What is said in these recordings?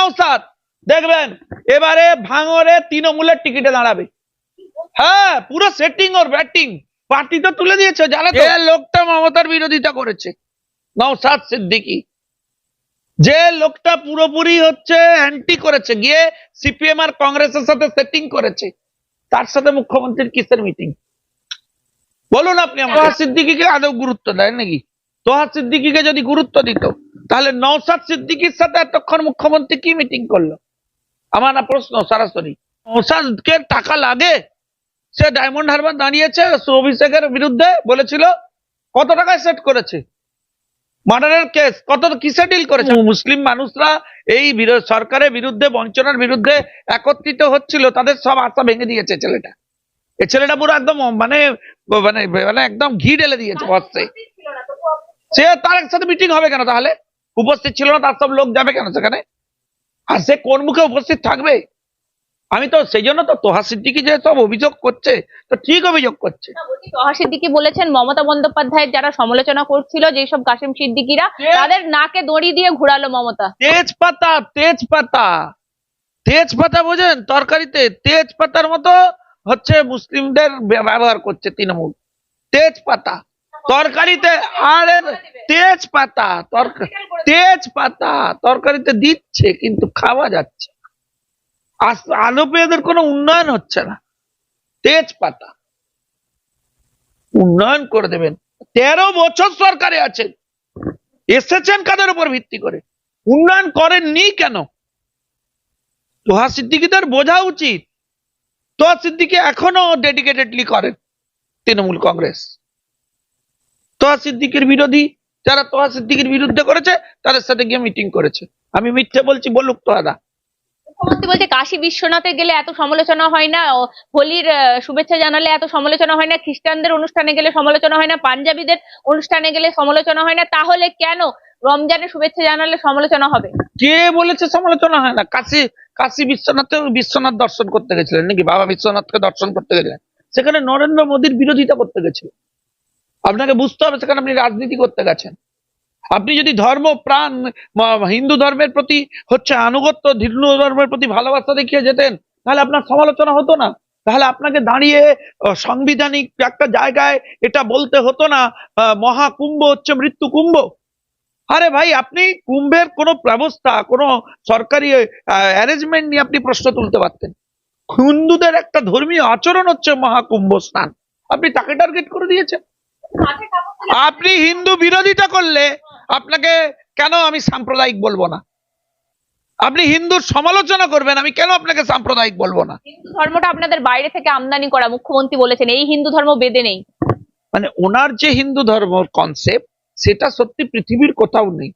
নওসাদ দেখবেন, এবারে ভাঙরে তৃণমূলের টিকিটে দাঁড়াবে। হ্যাঁ পুরো সেটিং ওর ব্যাটিং পার্টি তো তুলে দিয়েছে, জানে তো। লোকটা মমতার বিরোধিতা করেছে। নওসাদ সিদ্দিকী। যে লোকটা পুরোপুরি হচ্ছে অ্যান্টি করেছে, গিয়ে সিপিএম আর কংগ্রেসের সাথে সেটিং করেছে, তার সাথে মুখ্যমন্ত্রীর কিসের মিটিং বলুন আপনি আমার সিদ্দিকিকে আদৌ গুরুত্ব দেয় নাকি? তোহা সিদ্দিকিকে যদি গুরুত্ব দিত তাহলে নওসাদ সিদ্দিকির সাথে এতক্ষণ মুখ্যমন্ত্রী কি মিটিং করল? আমার না প্রশ্ন, সরাসরি। নওসাদকে টাকা লাগে? সে ডায়মন্ড হারবার দাঁড়িয়েছে অভিষেকের বিরুদ্ধে বলেছিল, কত টাকায় সেট করেছে? মার্ডারের কেস কত, কিসে ডিল করেছে? মুসলিম মানুষরা এই সরকারের বিরুদ্ধে, বঞ্চনার বিরুদ্ধে একত্রিত হচ্ছিল, তাদের সব আশা ভেঙে দিয়েছে ছেলেটা। এ ছেলেটা পুরো একদম মানে মানে মানে একদম ঘি ঢেলে দিয়েছে সে তার সাথে মিটিং হবে কেন তাহলে? উপস্থিত ছিল না তার সব লোক যাবে কেন সেখানে? আর সে কোন মুখে উপস্থিত থাকবে? আমি তো সেই জন্য তো তোহা সিদ্দিকি যে সব অভিযোগ করছে তো ঠিক অভিযোগ করছে। তহা সিদ্দিকি বলেছেন মমতা বন্দ্যোপাধ্যায়ের যারা সমালোচনা করছিল যেসব কাশিম সিদ্দিকিরা? তাদের নাকে দড়ি দিয়ে ঘুরালো মমতা। তেজপাতা তেজপাতা। তেজপাতা বোঝেন তরকারিতে তেজপাতার মতো হচ্ছে মুসলিমদের ব্যবহার করছে তৃণমূল। তেজপাতা। তরকারিতে আরে তেজপাতা তরকারি তেজপাতা তরকারিতে দিচ্ছে, কিন্তু খাওয়া যাচ্ছে আলো পেয়েদের কোনো উন্নয়ন হচ্ছে না। তেজপাতা। উন্নয়ন করে দেবেন। তেরো বছর সরকারে আছেন। এসেছেন কাদের উপর ভিত্তি করে? উন্নয়ন করেননি কেন? তোহা সিদ্দিকিদের বোঝা উচিত। তোহা সিদ্দিকি এখনও ডেডিকেটেডলি করেন তৃণমূল কংগ্রেস। তোহা সিদ্দিকির বিরোধী যারা তোহা সিদ্দিকির বিরুদ্ধে করেছে তাদের সাথে গিয়ে মিটিং করেছে। আমি মিথ্যে বলছি বলুক তোহাদা মুখ্যমন্ত্রী বলছে কাশী বিশ্বনাথে গেলে এত সমালোচনা হয় না হোলির শুভেচ্ছা জানালে এত সমালোচনা হয় না খ্রিস্টানদের অনুষ্ঠানে গেলে সমালোচনা হয় না পাঞ্জাবিদের অনুষ্ঠানে গেলে সমালোচনা হয় না তাহলে কেন রমজানের শুভেচ্ছা জানালে সমালোচনা হবে? কে বলেছে সমালোচনা হয় না? কাশী কাশী বিশ্বনাথে বিশ্বনাথ দর্শন করতে গেছিলেন নাকি? বাবা বিশ্বনাথকে দর্শন করতে গেছিলেন সেখানে নরেন্দ্র মোদীর বিরোধিতা করতে গেছিলেন আপনাকে বুঝতে হবে সেখানে আপনি রাজনীতি করতে গেছেন। আপনি যদি ধর্ম, প্রাণ হিন্দু ধর্মের প্রতি হচ্ছে আনুগত্য, হিন্দু ধর্মের প্রতি ভালোবাসা দেখিয়ে যেতেন, তাহলে আপনার সমালোচনা হতো না। তাহলে আপনাকে দাঁড়িয়ে সাংবিধানিক একটা জায়গায় এটা বলতে হতো না মহাকুম্ভ হচ্ছে মৃত্যু কুম্ভ। আরে ভাই, আপনি কুম্ভের কোনো ব্যবস্থা, কোনো সরকারি অ্যারেঞ্জমেন্ট নিয়ে আপনি প্রশ্ন তুলতে পারতেন। হিন্দুদের একটা ধর্মীয় আচরণ হচ্ছে মহাকুম্ভ স্নান। আপনি তাকে টার্গেট করে দিয়েছেন। আপনি হিন্দু বিরোধিতা করলে আপনাকে কেন আমি সাম্প্রদায়িক বলব না? আপনি হিন্দুর সমালোচনা করবেন আমি কেন আপনাকে সাম্প্রদায়িক বলব না? হিন্দু ধর্মটা আপনাদের বাইরে থেকে আমদানি করা মুখ্যমন্ত্রী বলেছেন এই হিন্দু ধর্ম বেদে নেই। মানে ওনার যে হিন্দু ধর্ম কনসেপ্ট সেটা সত্যি পৃথিবীর কোথাও নেই।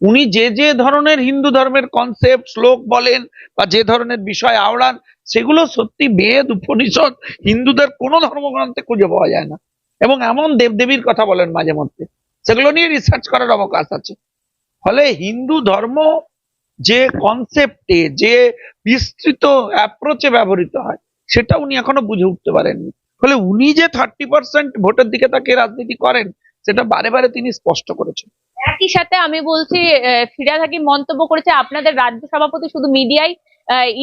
উনি যে যে ধরনের হিন্দু ধর্মের কনসেপ্ট শ্লোক বলেন বা যে ধরনের বিষয় আওড়ান সেগুলো সত্যি বেদ উপনিষদ হিন্দুদের কোনো ধর্মগ্রন্থে খুঁজে পাওয়া যায় না। এবং এমন দেবদেবীর কথা বলেন মাঝে মধ্যে। সেগুলো নিয়ে রিসার্চ করার অবকাশ আছে। ফলে হিন্দু ধর্ম যে কনসেপ্টে যে বিস্তৃত অ্যাপ্রোচে ব্যবহৃত হয় সেটা উনি এখনও বুঝে উঠতে পারেননি। ফলে উনি যে থার্টি পার্সেন্ট ভোটের দিকে তাকে রাজনীতি করেন সেটা বারে বারে তিনি স্পষ্ট করেছেন। একই সাথে আমি বলছি ফিরাদ হাকিম মন্তব্য করেছে আপনাদের রাজ্য সভাপতি শুধু মিডিয়ায়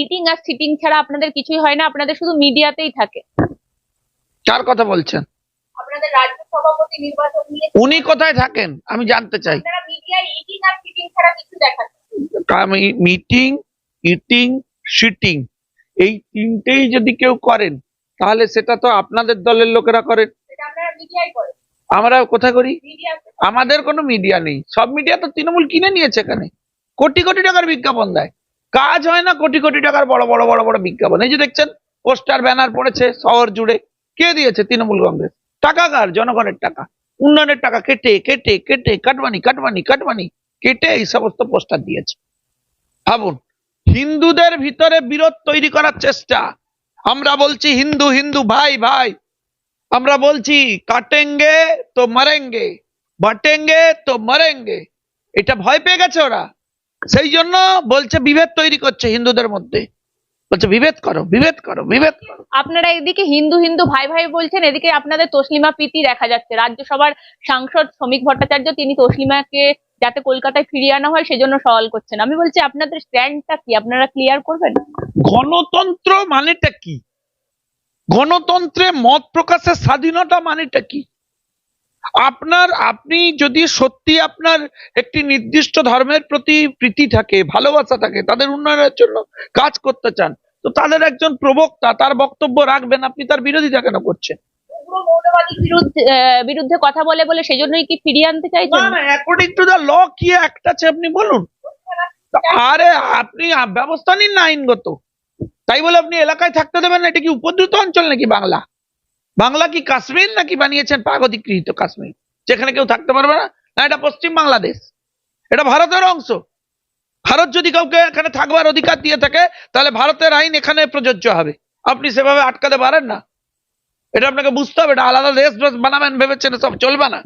ইটিং আর সিটিং ছাড়া আপনাদের কিছুই হয় না আপনাদের শুধু মিডিয়াতেই থাকে। কার কথা বলছেন? উনি কোথায় থাকেন? আমি জানতে চাই। আমি মিটিং ইটিং শিটিং এই তিনটেই যদি কেউ করেন তাহলে সেটা তো আপনাদের দলের লোকেরা করেন। আমরা কোথায় করি? আমাদের কোনো মিডিয়া নেই। সব মিডিয়া তো তৃণমূল কিনে নিয়েছে এখানে। কোটি কোটি টাকার বিজ্ঞাপন দেয়। কাজ হয় না কোটি কোটি টাকার বড় বড় বড় বড় বিজ্ঞাপন। এই যে দেখছেন পোস্টার ব্যানার পড়েছে শহর জুড়ে। কে দিয়েছে তৃণমূল কংগ্রেস? টাকা কার? জনগণের টাকা। উন্নয়নের টাকা কেটে কেটে কেটে, কাটমানি কাটমানি কাটমানি, কেটে এই সমস্ত পোস্টার দিয়েছে। ভাবুন, হিন্দুদের ভিতরে বিরোধ তৈরি করার চেষ্টা। আমরা বলছি হিন্দু হিন্দু, ভাই ভাই। আমরা বলছি কাটেঙ্গে তো মারেঙ্গে, বাটেঙ্গে তো মারেঙ্গে। এটা ভয় পেয়ে গেছে ওরা। সেই জন্য বলছে বিভেদ তৈরি করছে হিন্দুদের মধ্যে। বলছে বিভেদ করো বিভেদ করো বিভেদ করো। আপনারা এদিকে হিন্দু হিন্দু ভাই ভাই বলছেন এদিকে আপনাদের তসলিমা প্রীতি দেখা যাচ্ছে। রাজ্যসভার সাংসদ শ্রমিক ভট্টাচার্য তিনি তসলিমাকে যাতে কলকাতায় ফিরিয়ে আনা হয় সেজন্য সওয়াল করছেন। আমি বলছি আপনাদের স্ট্যান্ডটা কি? আপনারা ক্লিয়ার করবেন? গণতন্ত্র মানেটা কি? গণতন্ত্রে মত প্রকাশের স্বাধীনতা মানেটা কি? আপনার আপনি যদি সত্যি আপনার একটি নির্দিষ্ট ধর্মের প্রতি প্রীতি থাকে ভালোবাসা থাকে তাদের উন্নয়নের জন্য কাজ করতে চান তো তাদের একজন প্রবক্তা তার বক্তব্য রাখবেন আপনি তার বিরোধিতা কেন করছেন? বিরুদ্ধে কথা বলে বলে সেজন্যই কি ফিরিয়ে আনতে চাইছেন? না অ্যাকর্ডিং টু দ্য ল কি একটা আছে আপনি বলুন। আরে আপনি ব্যবস্থা নিন না আইনগত। তাই বলে আপনি এলাকায় থাকতে দেবেন না এটা কি উপদ্রুত অঞ্চল নাকি বাংলা? বাংলা কি কাশ্মীর নাকি বানিয়েছেন পাক অধিকৃত কাশ্মীর? যেখানে কেউ থাকতে পারবে না? না, এটা পশ্চিম বাংলাদেশ। এটা ভারতের অংশ। ভারত যদি কাউকে এখানে থাকবার অধিকার দিয়ে থাকে, তাহলে ভারতের আইন এখানে প্রযোজ্য হবে। আপনি সেভাবে আটকাতে পারেন না। এটা আপনাকে বুঝতে হবে, এটা আলাদা দেশ বানাবেন, ভেবেছেন সব চলবে না।